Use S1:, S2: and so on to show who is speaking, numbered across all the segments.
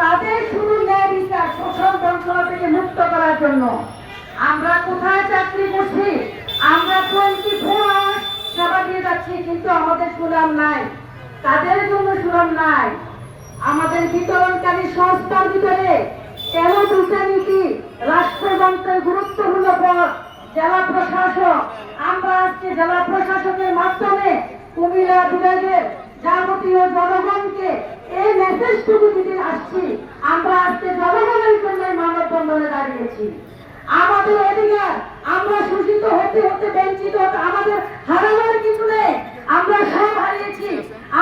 S1: তাদের শুধু ন্যায় বিচার, শোষণ বঞ্চনা থেকে মুক্ত করার জন্য। আমরা কোথায় চাকরি করছি? আমরা টোয়েন্টি ফোর সেবা দিয়ে যাচ্ছি, কিন্তু আমাদের সুনাম নাই। তাদের জন্য সুনাম নাই। আমাদের বিতরণকারী সংস্থার ভিতরে কেন দুটা নীতি রাষ্ট্রযন্ত্রের গুরুত্বপূর্ণ পদ জেলা প্রশাসক, আমরা আজকে জেলা প্রশাসকের মাধ্যমে কুমিল্লা বিভাগের যাবতীয় জনগণকে এই মেসেজটুকু দিতে আসছি আমরা আজকে জনগণের জন্য দাঁড়িয়েছি আমাদের অধিকার আমরা শোষিত হতে হতে বঞ্চিত হতে আমাদের হারানোর কিছু নেই। আমরা সব হারিয়েছি।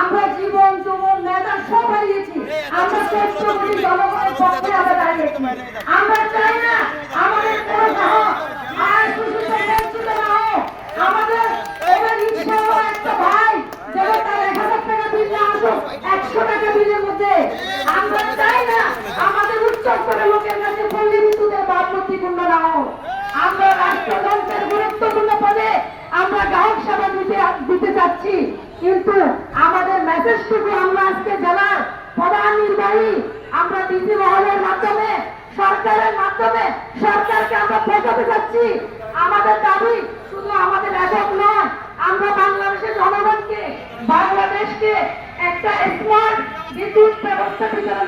S1: আমরা জীবন, যুবন নেতা সব হারিয়েছি। আমরা করি জনগণের পক্ষে আমরা দাঁড়িয়েছি। আমাদের লোকের কাছে পল্লী বিদ্যুতের ভাবমূর্তিপূর্ণ না হোক। আমরা রাষ্ট্রযন্ত্রের গুরুত্বপূর্ণ পদে আমরা গ্রাহক সেবা দিতে দিতে চাচ্ছি। কিন্তু আমাদের মেসেজটুকু আমরা আজকে জেলার প্রধান নির্বাহী আমরা ডিসি মহলের মাধ্যমে, সরকারের মাধ্যমে, সরকারকে আমরা পৌঁছাতে চাচ্ছি। আমাদের দাবি শুধু আমাদের একক নয়, আমরা বাংলাদেশের জনগণকে, বাংলাদেশকে একটা স্মার্ট বিদ্যুৎ ব্যবস্থা বিতরণ